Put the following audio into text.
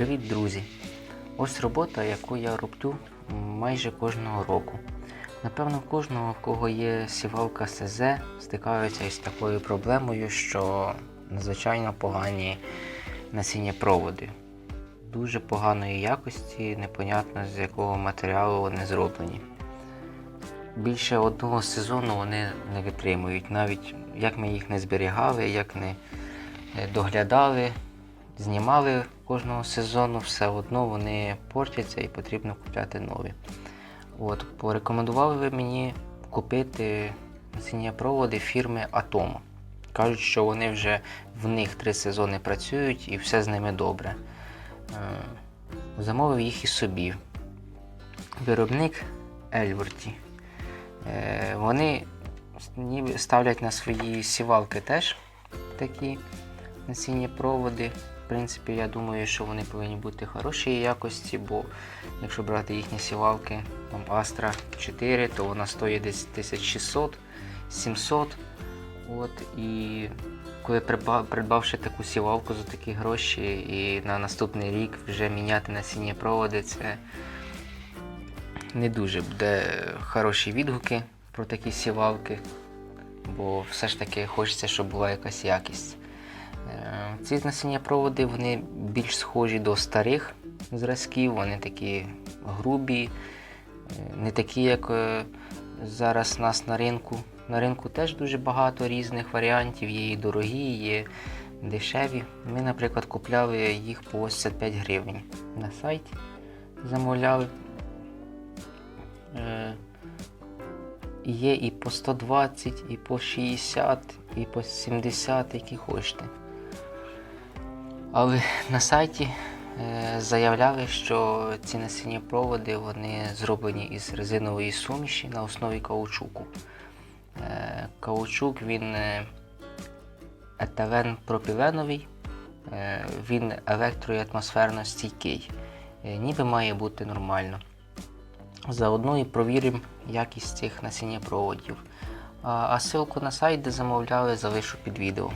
Привіт, друзі! Ось робота, яку я роблю майже кожного року. Напевно, кожного, в кого є сівалка СЗ, стикаються із такою проблемою, що надзвичайно погані насіннєпроводи. Дуже поганої якості, непонятно з якого матеріалу вони зроблені. Більше одного сезону вони не витримують, навіть як ми їх не зберігали, як не е, доглядали, знімали кожного сезону, все одно вони портяться і потрібно купляти нові. От, порекомендували ви мені купити насіннєпроводи фірми Atomo. Кажуть, що вони вже в них три сезони працюють і все з ними добре. Е, Замовив їх і собі. Виробник Ельворті. Е, Вони ставлять на свої сівалки теж такі насіння проводи. Принципі, я думаю, що вони повинні бути хорошої якості, бо якщо брати їхні сівалки, там Astra 4, то вона стоїть десь 1600 700 От, і коли придбавши таку сівалку за такі гроші і на наступний рік вже міняти насіння проводи, це не дуже буде хороші відгуки про такі сівалки, бо все ж таки хочеться, щоб була якась якість. Ці насіннєпроводи вони більш схожі до старих зразків, вони такі грубі, е, не такі, як е, зараз нас на ринку. На ринку теж дуже багато різних варіантів, є і дорогі, є дешеві. Ми, наприклад, купляли їх по 85 гривень на сайті, замовляли. Е, Є і по 120, і по 60, і по 70, які хочете. Але на сайті е, заявляли, що ці насінні проводи вони зроблені із резинової суміші на основі каучуку. Е, Каучук він е, етилен пропіленовий, він електро- і атмосферно стійкий. Ніби має бути нормально. Заодно і провіримо якість цих насіннєпроводів. А, а ссылку на сайт, де замовляли, залишу під відео.